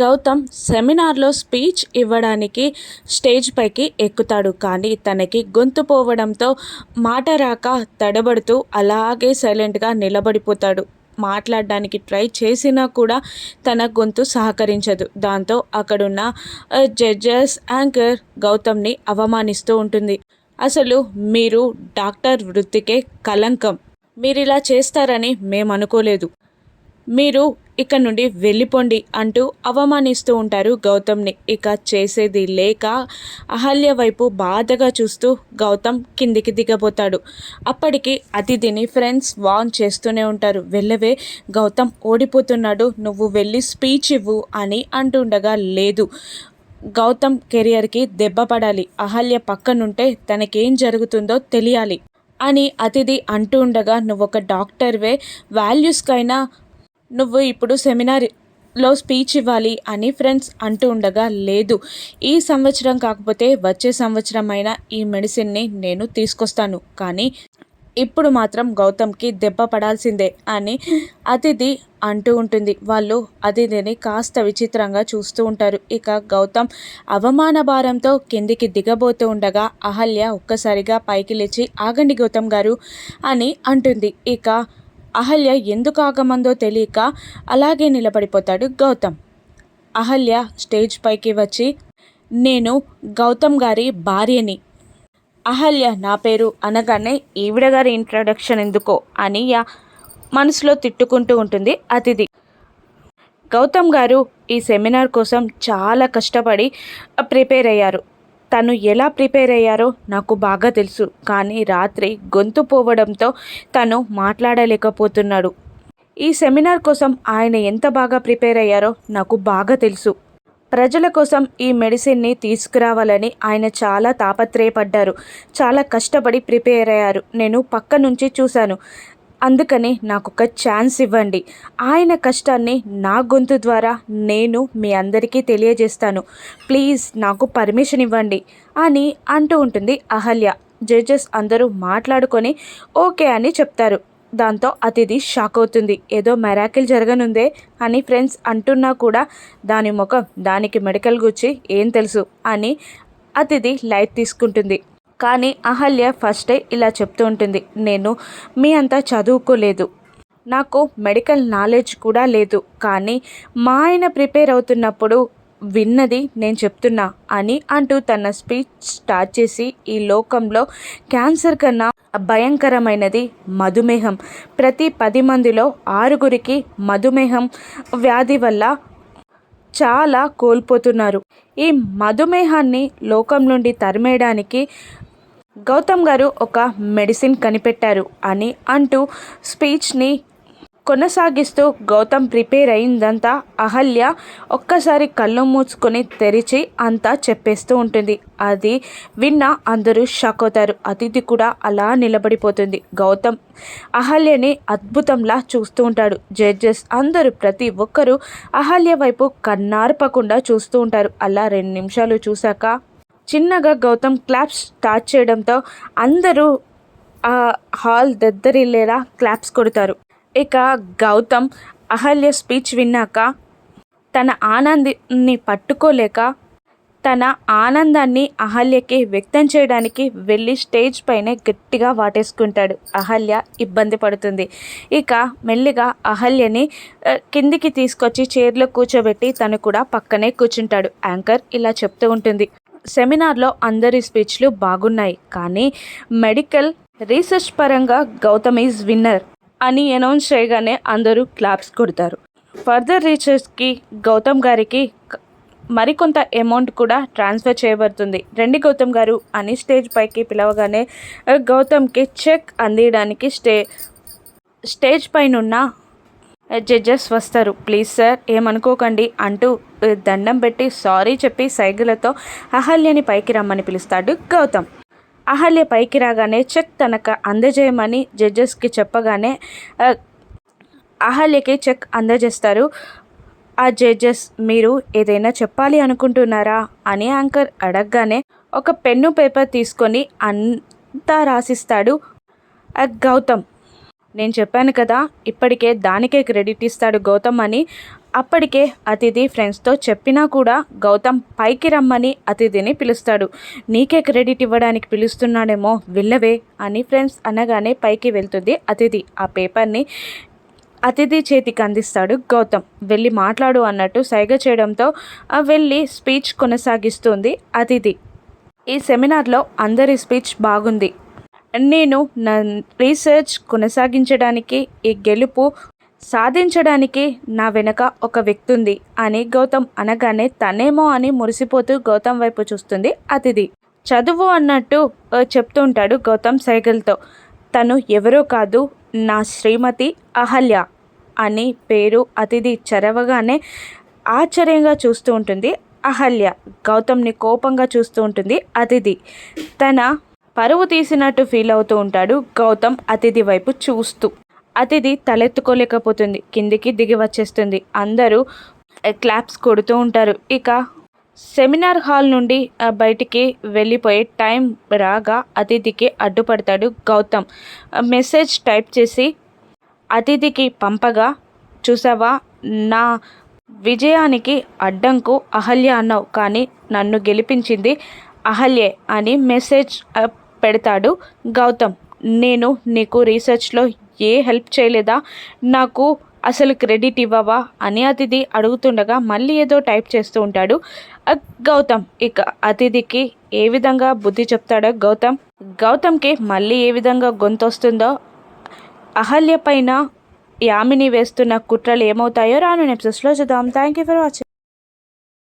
గౌతమ్ సెమినార్లో స్పీచ్ ఇవ్వడానికి స్టేజ్ పైకి ఎక్కుతాడు. కానీ తనకి గొంతు పోవడంతో మాట రాక తడబడుతూ అలాగే సైలెంట్గా నిలబడిపోతాడు. మాట్లాడడానికి ట్రై చేసినా కూడా తన గొంతు సహకరించదు. దాంతో అక్కడున్న జడ్జెస్ యాంకర్ గౌతమ్ని అవమానిస్తూ ఉంటుంది. అసలు మీరు డాక్టర్ వృత్తికే కలంకం మీరు ఇలా చేస్తారని మేము అనుకోలేదు మీరు ఇక్కడ నుండి వెళ్ళిపోండి అంటూ అవమానిస్తూ ఉంటారు గౌతమ్ని. ఇక చేసేది లేక అహల్య వైపు బాధగా చూస్తూ గౌతమ్ కిందికి దిగబోతాడు. అప్పటికి అతిథిని ఫ్రెండ్స్ వాన్ చేస్తూనే ఉంటారు. వెళ్ళవే గౌతమ్ ఓడిపోతున్నాడు నువ్వు వెళ్ళి స్పీచ్ ఇవ్వు అని అంటుండగా లేదు. గౌతమ్ కెరియర్కి దెబ్బ పడాలి. అహల్య పక్కనుంటే తనకేం జరుగుతుందో తెలియాలి అని అతిథి అంటూ ఉండగా నువ్వు ఒక డాక్టర్వే వాల్యూస్కైనా నువ్వు ఇప్పుడు సెమినార్లో స్పీచ్ ఇవ్వాలి అని ఫ్రెండ్స్ అంటూ ఉండగా లేదు. ఈ సంవత్సరం కాకపోతే వచ్చే సంవత్సరం అయినా ఈ మెడిసిన్ని నేను తీసుకొస్తాను. కానీ ఇప్పుడు మాత్రం గౌతమ్కి దెబ్బ పడాల్సిందే అని అతిథి అంటూ ఉంటుంది. వాళ్ళు అతిథిని కాస్త విచిత్రంగా చూస్తూ ఉంటారు. ఇక గౌతమ్ అవమాన భారంతో కిందికి దిగబోతూ ఉండగా అహల్య ఒక్కసారిగా పైకి లేచి ఆగండి గౌతమ్ గారు అని అంటుంది. ఇక అహల్య ఎందుకు ఆగమందో తెలియక అలాగే నిలబడిపోతాడు గౌతమ్. అహల్య స్టేజ్ పైకి వచ్చి నేను గౌతమ్ గారి భార్యని. అహల్య నా పేరు అనగానే ఈవిడ గారి ఇంట్రడక్షన్ ఎందుకో? అని మనసులో తిట్టుకుంటూ ఉంటుంది అతిథి. గౌతమ్ గారు ఈ సెమినార్ కోసం చాలా కష్టపడి ప్రిపేర్ అయ్యారు. తను ఎలా ప్రిపేర్ అయ్యారో నాకు బాగా తెలుసు కానీ రాత్రి గొంతు పోవడంతో తను మాట్లాడలేకపోతున్నాడు. ఈ సెమినార్ కోసం ఆయన ఎంత బాగా ప్రిపేర్ అయ్యారో నాకు బాగా తెలుసు. ప్రజల కోసం ఈ మెడిసిన్ని తీసుకురావాలని ఆయన చాలా తాపత్రయపడ్డారు. చాలా కష్టపడి ప్రిపేర్ అయ్యారు. నేను పక్క నుంచి చూశాను. అందుకని నాకు ఒక ఛాన్స్ ఇవ్వండి. ఆయన కష్టాన్ని నా గొంతు ద్వారా నేను మీ అందరికీ తెలియజేస్తాను. ప్లీజ్ నాకు పర్మిషన్ ఇవ్వండి అని అంటూ ఉంటుంది అహల్య. జడ్జెస్ అందరూ మాట్లాడుకొని ఓకే అని చెప్తారు. దాంతో అతిథి షాక్ అవుతుంది. ఏదో మెరాకిల్ జరగనుందే అని ఫ్రెండ్స్ అంటున్నా కూడా దాని ముఖం దానికి మెడికల్ గుచ్చి ఏం తెలుసు అని అతిథి లైట్ తీసుకుంటుంది. కానీ అహల్య ఫస్టే ఇలా చెప్తూ ఉంటుంది. నేను మీ అంతా చదువుకోలేదు. నాకు మెడికల్ నాలెడ్జ్ కూడా లేదు. కానీ మా ఆయన ప్రిపేర్ అవుతున్నప్పుడు విన్నది నేను చెప్తున్నా అని అంటూ తన స్పీచ్ స్టార్ట్ చేసి ఈ లోకంలో క్యాన్సర్ కన్నా భయంకరమైనది మధుమేహం. ప్రతి పది మందిలో ఆరుగురికి మధుమేహం వ్యాధి వల్ల చాలా కోల్పోతున్నారు. ఈ మధుమేహాన్ని లోకం నుండి తరిమేయడానికి గౌతమ్ గారు ఒక మెడిసిన్ కనిపెట్టారు అని అంటూ స్పీచ్ని కొనసాగిస్తూ గౌతమ్ ప్రిపేర్ అయిందంతా అహల్య ఒక్కసారి కళ్ళు మూసుకొని తెరిచి అంతా చెప్పేస్తూ ఉంటుంది. అది విన్న అందరూ షాక్ అవుతారు. అతిథి కూడా అలా నిలబడిపోతుంది. గౌతమ్ అహల్యని అద్భుతంలా చూస్తూ ఉంటాడు. జడ్జెస్ అందరూ ప్రతి ఒక్కరూ అహల్య వైపు కన్నార్పకుండా చూస్తూ ఉంటారు. అలా రెండు నిమిషాలు చూశాక చిన్నగా గౌతమ్ క్లాప్స్ స్టార్ట్ చేయడంతో అందరూ ఆ హాల్ దద్దరిల్లేలా క్లాప్స్ కొడతారు. ఇక గౌతమ్ అహల్య స్పీచ్ విన్నాక తన ఆనందాన్ని పట్టుకోలేక తన ఆనందాన్ని అహల్యకి వ్యక్తం చేయడానికి వెళ్ళి స్టేజ్ పైనే గట్టిగా వాటేసుకుంటాడు. అహల్య ఇబ్బంది పడుతుంది. ఇక మెల్లిగా అహల్యని కిందికి తీసుకొచ్చి చైర్లో కూర్చోబెట్టి తను కూడా పక్కనే కూర్చుంటాడు. యాంకర్ ఇలా చెప్తూ ఉంటుంది. సెమినార్లో అందరి స్పీచ్లు బాగున్నాయి కానీ మెడికల్ రీసెర్చ్ పరంగా గౌతమ్ ఈజ్ విన్నర్ అని అనౌన్స్ చేయగానే అందరూ క్లాప్స్ కొడతారు. ఫర్దర్ రీసెర్చ్కి గౌతమ్ గారికి మరికొంత అమౌంట్ కూడా ట్రాన్స్ఫర్ చేయబడుతుంది. రండి గౌతమ్ గారు అని స్టేజ్ పైకి పిలవగానే గౌతమ్కి చెక్ అందియడానికి స్టే స్టేజ్ పైన జడ్జెస్ వస్తారు. ప్లీజ్ సార్ ఏమనుకోకండి అంటూ దండం పెట్టి సారీ చెప్పి సైగులతో అహల్యని పైకి రమ్మని పిలుస్తాడు గౌతమ్. అహల్య పైకి రాగానే చెక్ తనకు అందజేయమని జడ్జెస్కి చెప్పగానే అహల్యకి చెక్ అందజేస్తారు. ఆ జడ్జెస్ మీరు ఏదైనా చెప్పాలి అనుకుంటున్నారా? అని యాంకర్ అడగగానే ఒక పెన్ను పేపర్ తీసుకొని అంతా రాసిస్తాడు గౌతమ్ నేను చెప్పాను కదా ఇప్పటికే దానికే క్రెడిట్ ఇస్తాడు గౌతమ్ అని. అప్పటికే అతిథి ఫ్రెండ్స్తో చెప్పినా కూడా గౌతమ్ పైకి రమ్మని అతిథిని పిలుస్తాడు. నీకే క్రెడిట్ ఇవ్వడానికి పిలుస్తున్నాడేమో వెళ్ళవే అని ఫ్రెండ్స్ అనగానే పైకి వెళ్తుంది అతిథి. ఆ పేపర్ని అతిథి చేతికి అందిస్తాడు గౌతమ్. వెళ్ళి మాట్లాడు అన్నట్టు సైగ చేయడంతో ఆ వెళ్ళి స్పీచ్ కొనసాగిస్తుంది అతిథి. ఈ సెమినార్లో అందరి స్పీచ్ బాగుంది. నేను నా రీసెర్చ్ కొనసాగించడానికి ఈ గెలుపు సాధించడానికి నా వెనక ఒక వ్యక్తి ఉంది అని గౌతమ్ అనగానే తనేమో అని మురిసిపోతూ గౌతమ్ వైపు చూస్తుంది అతిథి. చదువు అన్నట్టు చెప్తూ ఉంటాడు గౌతమ్ సైకిల్తో తను ఎవరో కాదు నా శ్రీమతి అహల్య అని పేరు అతిథి చరవగానే ఆశ్చర్యంగా చూస్తూ ఉంటుంది అహల్య. గౌతమ్ని కోపంగా చూస్తూ ఉంటుంది అతిథి. తన పరువు తీసినట్టు ఫీల్ అవుతూ ఉంటాడు గౌతమ్ అతిథి వైపు చూస్తూ. అతిథి తలెత్తుకోలేకపోతుంది. కిందికి దిగి వచ్చేస్తుంది. అందరూ క్లాప్స్ కొడుతూ ఉంటారు. ఇక సెమినార్ హాల్ నుండి బయటికి వెళ్ళిపోయే టైం రాగా అతిథికి అడ్డుపడతాడు గౌతమ్. మెసేజ్ టైప్ చేసి అతిథికి పంపగా చూసావా నా విజయానికి అడ్డంకు అహల్య అన్నావు కానీ నన్ను గెలిపించింది అహల్యే అని మెసేజ్ పెడతాడు. గౌతమ్ నేను నీకు రీసెర్చ్లో ఏ హెల్ప్ చేయలేదా? నాకు అసలు క్రెడిట్ ఇవ్వవా? అని అతిథి అడుగుతుండగా మళ్ళీ ఏదో టైప్ చేస్తూ ఉంటాడు. గౌతమ్ ఇక అతిథికి ఏ విధంగా బుద్ధి చెప్తాడో గౌతమ్? గౌతమ్కి మళ్ళీ ఏ విధంగా గొంతు వస్తుందో అహల్య పైన యామిని వేస్తున్న కుట్రలు ఏమవుతాయో రాను నెప్సెస్లో చూద్దాం. Thank you for watching.